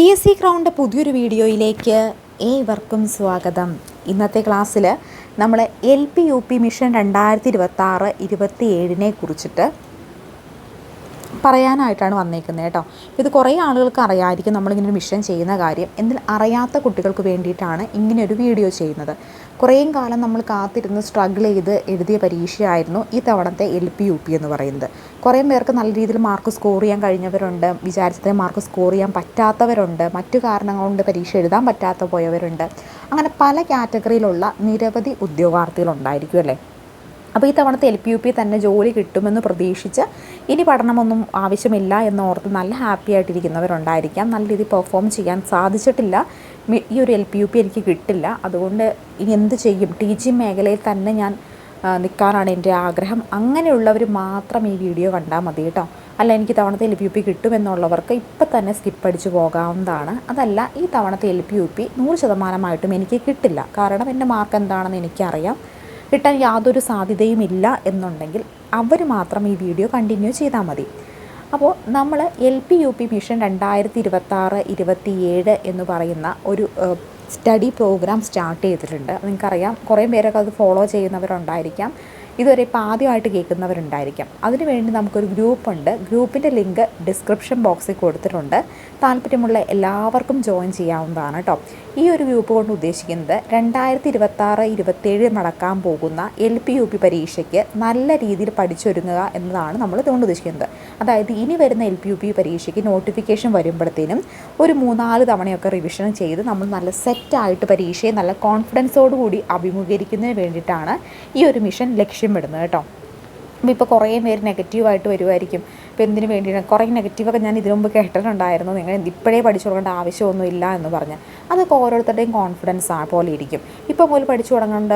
P S C crowned പുതിയൊരു വീഡിയോയിലേക്ക് ഏവർക്കും സ്വാഗതം. ഇന്നത്തെ ക്ലാസ്സിൽ നമ്മൾ L P U P mission രണ്ടായിരത്തി ഇരുപത്തി ആറ് ഇരുപത്തി ഏഴിനെ കുറിച്ചിട്ട് പറയാനായിട്ടാണ് വന്നേക്കുന്നത് കേട്ടോ. ഇത് കുറേ ആളുകൾക്ക് അറിയാമായിരിക്കും നമ്മളിങ്ങനെ ഒരു മിഷൻ ചെയ്യുന്ന കാര്യം. എന്നാൽ അറിയാത്ത കുട്ടികൾക്ക് വേണ്ടിയിട്ടാണ് ഇങ്ങനെ ഒരു വീഡിയോ ചെയ്യുന്നത്. കുറേയും കാലം നമ്മൾ കാത്തിരുന്ന് സ്ട്രഗിൾ ചെയ്ത് എഴുതിയ പരീക്ഷയായിരുന്നു ഈ തവണത്തെ എൽ പി യു പി എന്ന് പറയുന്നത്. കുറേ പേർക്ക് നല്ല രീതിയിൽ മാർക്ക് സ്കോർ ചെയ്യാൻ കഴിഞ്ഞവരുണ്ട്. വിചാരിച്ചത്ര മാർക്ക് സ്കോർ ചെയ്യാൻ പറ്റാത്തവരുണ്ട്. മറ്റു കാരണങ്ങൾ കൊണ്ട് പരീക്ഷ എഴുതാൻ പറ്റാത്ത പോയവരുണ്ട്. അങ്ങനെ പല കാറ്റഗറിയിലുള്ള നിരവധി ഉദ്യോഗാർത്ഥികളുണ്ടായിരിക്കും അല്ലേ? അപ്പോൾ ഈ തവണത്തെ എൽ പി യു പി തന്നെ ജോലി കിട്ടുമെന്ന് പ്രതീക്ഷിച്ച് ഇനി പഠനമൊന്നും ആവശ്യമില്ല എന്നോർത്ത് നല്ല ഹാപ്പി ആയിട്ടിരിക്കുന്നവരുണ്ടായിരിക്കാം. നല്ല രീതിയിൽ പെർഫോം ചെയ്യാൻ സാധിച്ചിട്ടില്ല. ഈ ഒരു എൽ പി യു പി എനിക്ക് കിട്ടില്ല. അതുകൊണ്ട് ഇനി എന്ത് ചെയ്യും? ടീച്ചിങ് മേഖലയിൽ തന്നെ ഞാൻ നിൽക്കാനാണ് എന്റെ ആഗ്രഹം. അങ്ങനെയുള്ളവർ മാത്രം ഈ വീഡിയോ കണ്ടാൽ മതി കേട്ടോ. അല്ല എനിക്ക് തവണത്തെ എൽ പി യു പി കിട്ടുമെന്നുള്ളവർക്ക് ഇപ്പം തന്നെ സ്കിപ്പ് അടിച്ച് പോകാവുന്നതാണ്. അതല്ല ഈ തവണത്തെ എൽ പി യു പി നൂറ് ശതമാനമായിട്ടും എനിക്ക് കിട്ടില്ല. കാരണം എന്റെ മാർക്ക് എന്താണെന്ന് എനിക്കറിയാം. കിട്ടാൻ യാതൊരു സാധ്യതയും ഇല്ല എന്നുണ്ടെങ്കിൽ അവർ മാത്രം ഈ വീഡിയോ കണ്ടിന്യൂ ചെയ്താൽ മതി. അപ്പോൾ നമ്മൾ L P U P mission രണ്ടായിരത്തി ഇരുപത്താറ് ഇരുപത്തിയേഴ് എന്ന് പറയുന്ന ഒരു സ്റ്റഡി പ്രോഗ്രാം സ്റ്റാർട്ട് ചെയ്തിട്ടുണ്ട്. നിങ്ങൾക്കറിയാം കുറേ പേരൊക്കെ അത് ഫോളോ ചെയ്യുന്നവരുണ്ടായിരിക്കാം. ഇതുവരെ ഇപ്പോൾ ആദ്യമായിട്ട് കേൾക്കുന്നവരുണ്ടായിരിക്കാം. അതിനുവേണ്ടി നമുക്കൊരു ഗ്രൂപ്പുണ്ട് ഗ്രൂപ്പിന്റെ ലിങ്ക് ഡിസ്ക്രിപ്ഷൻ ബോക്സിൽ കൊടുത്തിട്ടുണ്ട്. താല്പര്യമുള്ള എല്ലാവർക്കും ജോയിൻ ചെയ്യാവുന്നതാണ് കേട്ടോ. ഈ ഒരു ഗ്രൂപ്പ് കൊണ്ട് ഉദ്ദേശിക്കുന്നത് രണ്ടായിരത്തി ഇരുപത്താറ് ഇരുപത്തേഴ് നടക്കാൻ പോകുന്ന എൽ പി യു പി പരീക്ഷയ്ക്ക് നല്ല രീതിയിൽ പഠിച്ചൊരുങ്ങുക എന്നതാണ് നമ്മൾ ഇതുകൊണ്ട് ഉദ്ദേശിക്കുന്നത്. അതായത് ഇനി വരുന്ന എൽ പി യു പി പരീക്ഷയ്ക്ക് നോട്ടിഫിക്കേഷൻ വരുമ്പോഴത്തേനും ഒരു മൂന്നാൽ തവണയൊക്കെ റിവിഷൻ ചെയ്ത് നമ്മൾ നല്ല സെറ്റായിട്ട് പരീക്ഷയെ നല്ല കോൺഫിഡൻസോടുകൂടി അഭിമുഖീകരിക്കുന്നതിന് വേണ്ടിയിട്ടാണ് ഈ ഒരു മിഷൻ ലക്ഷ്യമിടുന്നത് കേട്ടോ. അപ്പോൾ ഇപ്പോൾ കുറേ പേര് നെഗറ്റീവായിട്ട് വരുമായിരിക്കും ഇപ്പോൾ എന്തിനു വേണ്ടിയാണ്? കുറേ നെഗറ്റീവൊക്കെ ഞാൻ ഇതിനു മുമ്പ് കേട്ടിട്ടുണ്ടായിരുന്നു. നിങ്ങൾ ഇപ്പോഴേ പഠിച്ചു തുടങ്ങേണ്ട ആവശ്യമൊന്നും ഇല്ല എന്ന് പറഞ്ഞ്. അതൊക്കെ ഓരോരുത്തരുടെയും കോൺഫിഡൻസ് ആ പോലെ ഇരിക്കും. ഇപ്പോൾ പോലും പഠിച്ചു തുടങ്ങേണ്ട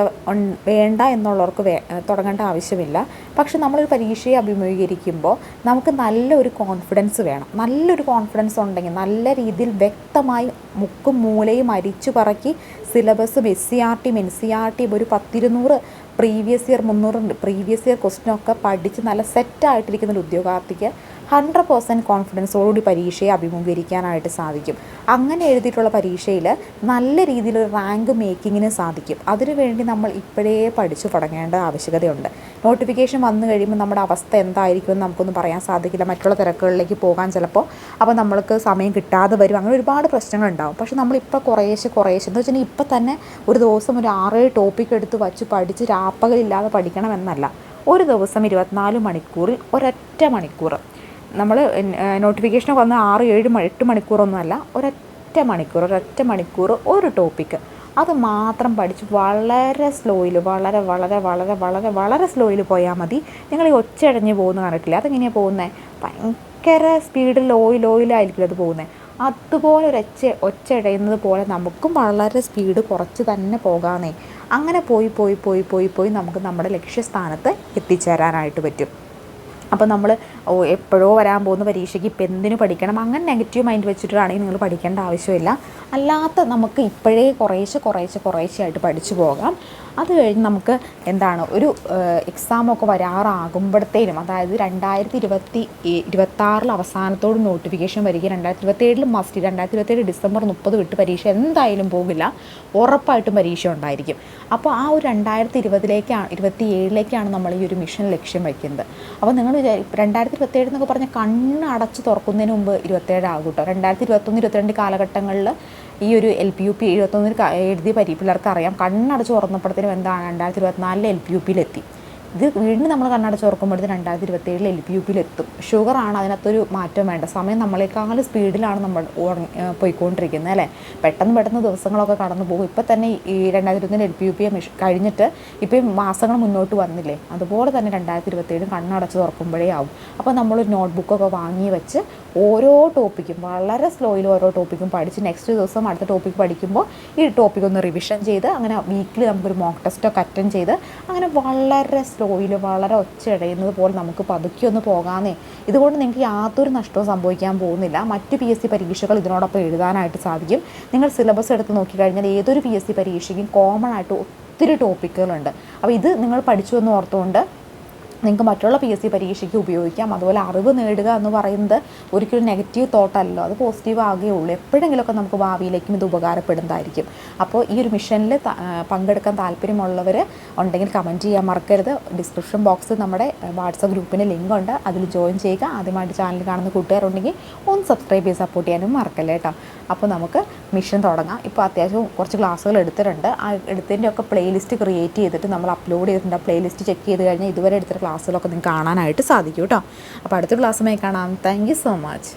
വേണ്ട എന്നുള്ളവർക്ക് വേ തുടങ്ങേണ്ട ആവശ്യമില്ല. പക്ഷെ നമ്മളൊരു പരീക്ഷയെ അഭിമുഖീകരിക്കുമ്പോൾ നമുക്ക് നല്ലൊരു കോൺഫിഡൻസ് വേണം. നല്ലൊരു കോൺഫിഡൻസ് ഉണ്ടെങ്കിൽ നല്ല രീതിയിൽ വ്യക്തമായി മുക്കും മൂലയും അരിച്ചു പറക്കി സിലബസും എസ് സി ആർ ടിയും എൻ സി ആർ ടിയും ഒരു പത്തിരുന്നൂറ് പ്രീവിയസ് ഇയർ മുന്നൂറ് പ്രീവിയസ് ഇയർ ക്വസ്റ്റിനൊക്കെ പഠിച്ച് നല്ല സെറ്റായിട്ടിരിക്കുന്ന ഒരു ഉദ്യോഗാർത്ഥിക്ക് ഹൺഡ്രഡ് പേഴ്സന്റ് കോൺഫിഡൻസോടുകൂടി പരീക്ഷയെ അഭിമുഖീകരിക്കാനായിട്ട് സാധിക്കും. അങ്ങനെ എഴുതിയിട്ടുള്ള പരീക്ഷയിൽ നല്ല രീതിയിലൊരു റാങ്ക് മേക്കിങ്ങിന് സാധിക്കും. അതിനുവേണ്ടി നമ്മൾ ഇപ്പോഴേ പഠിച്ചു തുടങ്ങേണ്ട ആവശ്യകതയുണ്ട്. നോട്ടിഫിക്കേഷൻ വന്നു കഴിയുമ്പോൾ നമ്മുടെ അവസ്ഥ എന്തായിരിക്കുമെന്ന് നമുക്കൊന്നും പറയാൻ സാധിക്കില്ല. മറ്റുള്ള തിരക്കുകളിലേക്ക് പോകാൻ ചിലപ്പോൾ അപ്പോൾ നമ്മൾക്ക് സമയം കിട്ടാതെ വരും. അങ്ങനെ ഒരുപാട് പ്രശ്നങ്ങളുണ്ടാവും. പക്ഷേ നമ്മളിപ്പോൾ കുറേശ്ശെ കുറേശ്ശെ എന്ന് വെച്ചാൽ ഇപ്പം തന്നെ ഒരു ദിവസം ഒരു ആറേഴ് ടോപ്പിക് എടുത്ത് വച്ച് പഠിച്ച് രാപ്പകലില്ലാതെ പഠിക്കണമെന്നല്ല. ഒരു ദിവസം ഇരുപത്തിനാല് മണിക്കൂറിൽ ഒരൊറ്റ മണിക്കൂർ. നമ്മൾ നോട്ടിഫിക്കേഷൻ വന്ന് ആറ് ഏഴ് എട്ട് മണിക്കൂറൊന്നുമല്ല ഒരൊറ്റ മണിക്കൂർ ഒരൊറ്റ മണിക്കൂർ ഒരു ടോപ്പിക്ക് അത് മാത്രം പഠിച്ച് വളരെ സ്ലോയിൽ വളരെ വളരെ വളരെ വളരെ വളരെ സ്ലോയിൽ പോയാൽ മതി. നിങ്ങൾ ഈ ഒച്ചയടഞ്ഞ് പോകുന്ന കണ്ടിട്ടില്ല? അതെങ്ങനെയാണ് പോകുന്നത് ഭയങ്കര സ്പീഡിൽ ഓയിൽ ഓയിലായിരിക്കില്ല അത് പോകുന്നത് അതുപോലെ ഒരു ഒച്ച ഒച്ച ഇടയുന്നത് പോലെ നമുക്കും വളരെ സ്പീഡ് കുറച്ച് തന്നെ പോകാമെന്നേ അങ്ങനെ പോയി പോയി പോയി പോയി പോയി നമുക്ക് നമ്മുടെ ലക്ഷ്യസ്ഥാനത്ത് എത്തിച്ചേരാനായിട്ട് പറ്റും. അപ്പോൾ നമ്മൾ എപ്പോഴോ വരാൻ പോകുന്ന പരീക്ഷയ്ക്ക് ഇപ്പം എന്തിനു പഠിക്കണം? അങ്ങനെ നെഗറ്റീവ് മൈൻഡ് വെച്ചിട്ടാണെങ്കിൽ നിങ്ങൾ പഠിക്കേണ്ട ആവശ്യമില്ല. അല്ലാത്ത നമുക്ക് ഇപ്പോഴേ കുറേശ്ശെ കുറേശ്ശെ കുറേശ്ശെ ആയിട്ട് പഠിച്ചു പോകാം. അത് കഴിഞ്ഞ് നമുക്ക് എന്താണ് ഒരു എക്സാമൊക്കെ വരാറാകുമ്പോഴത്തേനും അതായത് രണ്ടായിരത്തി ഇരുപത്തി ഇരുപത്താറിൽ അവസാനത്തോട് നോട്ടിഫിക്കേഷൻ വരിക രണ്ടായിരത്തി ഇരുപത്തേഴിൽ മസ്റ്റ് രണ്ടായിരത്തി ഇരുപത്തേഴ് ഡിസംബർ മുപ്പത് വിട്ട് പരീക്ഷ എന്തായാലും പോകില്ല ഉറപ്പായിട്ടും പരീക്ഷ ഉണ്ടായിരിക്കും. അപ്പോൾ ആ ഒരു രണ്ടായിരത്തി ഇരുപതിലേക്കാണ് ഇരുപത്തി ഏഴിലേക്കാണ് നമ്മൾ ഈ ഒരു മിഷൻ ലക്ഷ്യം വയ്ക്കുന്നത് അപ്പോൾ നിങ്ങൾ വിചാരി- രണ്ടായിരത്തി ഇരുപത്തേഴ് എന്നൊക്കെ പറഞ്ഞാൽ കണ്ണ് അടച്ച് തുറക്കുന്നതിന് മുമ്പ് ഇരുപത്തേഴ് ആകും കേട്ടോ. രണ്ടായിരത്തി ഇരുപത്തൊന്ന് ഇരുപത്തിരണ്ട് കാലഘട്ടങ്ങളിൽ ഈ ഒരു എൽ പി യു പി എഴുപത്തൊന്നിൽ എഴുതിയ പരി പിള്ളേർക്ക് അറിയാം. കണ്ണടച്ച് തുറന്നപ്പോഴത്തേനും എന്താണ്? രണ്ടായിരത്തി ഇരുപത്തിനാലിൽ എൽ പി യു പിയിലെത്തി ഇത് വീണ്ടും നമ്മൾ കണ്ണട ഇത് രണ്ടായിരത്തി ഇരുപത്തി ഏഴിൽ എൽ പി യു പിയിലെത്തും ഷുഗറാണ് അതിനകത്തൊരു മാറ്റം വേണ്ട സമയം നമ്മളെക്കാൾ സ്പീഡിലാണ് നമ്മൾ പോയിക്കൊണ്ടിരിക്കുന്നത് അല്ലേ? പെട്ടെന്ന് പെട്ടെന്ന് ദിവസങ്ങളൊക്കെ കടന്നു പോകും. ഇപ്പം തന്നെ ഈ രണ്ടായിരത്തി ഇരുപത്തിന്റെ എൽ പി യു പി കഴിഞ്ഞിട്ട് ഇപ്പം മാസങ്ങൾ മുന്നോട്ട് വന്നില്ലേ? അതുപോലെ തന്നെ രണ്ടായിരത്തി ഇരുപത്തേഴും കണ്ണടച്ച് തുറക്കുമ്പോഴേ ആവും. അപ്പോൾ നമ്മൾ നോട്ട്ബുക്കൊക്കെ വാങ്ങി വെച്ച് ഓരോ ടോപ്പിക്കും വളരെ സ്ലോയിൽ ഓരോ ടോപ്പിക്കും പഠിച്ച് നെക്സ്റ്റ് ദിവസം അടുത്ത ടോപ്പിക്ക് പഠിക്കുമ്പോൾ ഈ ടോപ്പിക് ഒന്ന് റിവിഷൻ ചെയ്ത് അങ്ങനെ വീക്കിലി നമുക്കൊരു മോക്ക് ടെസ്റ്റൊക്കെ അറ്റൻഡ് ചെയ്ത് അങ്ങനെ വളരെ സ്ലോയിൽ വളരെ ഒച്ചയടയുന്നത് പോലെ നമുക്ക് പതുക്കി ഒന്ന് പോകാമെന്നേ ഇതുകൊണ്ട് നിങ്ങൾക്ക് യാതൊരു നഷ്ടവും സംഭവിക്കാൻ പോകുന്നില്ല. മറ്റ് പി എസ് സി പരീക്ഷകൾ ഇതിനോടൊപ്പം എഴുതാനായിട്ട് സാധിക്കും. നിങ്ങൾ സിലബസ് എടുത്ത് നോക്കിക്കഴിഞ്ഞാൽ ഏതൊരു പി എസ് സി പരീക്ഷയ്ക്കും കോമൺ ആയിട്ട് ഒത്തിരി ടോപ്പിക്കുകളുണ്ട് അപ്പോൾ ഇത് നിങ്ങൾ പഠിച്ചു എന്ന് ഓർത്തുകൊണ്ട് നിങ്ങൾക്ക് മറ്റുള്ള പി എസ് സി പരീക്ഷയ്ക്ക് ഉപയോഗിക്കാം. അതുപോലെ അറിവ് നേടുക എന്ന് പറയുന്നത് ഒരിക്കലും നെഗറ്റീവ് തോട്ടല്ലോ അത് പോസിറ്റീവ് ആകേ ഉള്ളൂ. എപ്പോഴെങ്കിലുമൊക്കെ നമുക്ക് ഭാവിയിലേക്കും ഇത് ഉപകാരപ്പെടുന്നതായിരിക്കും. അപ്പോൾ ഈ ഒരു മിഷനിൽ പങ്കെടുക്കാൻ താല്പര്യമുള്ളവർ ഉണ്ടെങ്കിൽ കമന്റ് ചെയ്യാൻ മറക്കരുത്. ഡിസ്ക്രിപ്ഷൻ ബോക്സിൽ നമ്മുടെ വാട്സപ്പ് ഗ്രൂപ്പിന് ലിങ്ക് ഉണ്ട്. അതിൽ ജോയിൻ ചെയ്യുക. ആദ്യമായിട്ട് ചാനൽ കാണുന്ന കൂട്ടുകാരുണ്ടെങ്കിൽ ഒന്ന് സബ്സ്ക്രൈബ് ചെയ്ത് സപ്പോർട്ട് ചെയ്യാനും മറക്കല്ലേ കേട്ടോ അപ്പോൾ നമുക്ക് മിഷൻ തുടങ്ങാം. ഇപ്പോൾ അത്യാവശ്യം കുറച്ച് ക്ലാസ്സുകൾ എടുത്തിട്ടുണ്ട്. ആ എടുത്തതിന്റെ ഒക്കെ പ്ലേലിസ്റ്റ് ക്രിയേറ്റ് ചെയ്തിട്ട് നമ്മൾ അപ്ലോഡ് ചെയ്തിട്ടുണ്ട്. ആ പ്ലേലിസ്റ്റ് ചെക്ക് ചെയ്ത് കഴിഞ്ഞാൽ ഇതുവരെ എടുത്ത ക്ലാസ്സുകളൊക്കെ നിങ്ങൾക്ക് കാണാനായിട്ട് സാധിക്കും കേട്ടോ അപ്പോൾ അടുത്ത ക്ലാസ്സുമായി കാണാം. Thank so much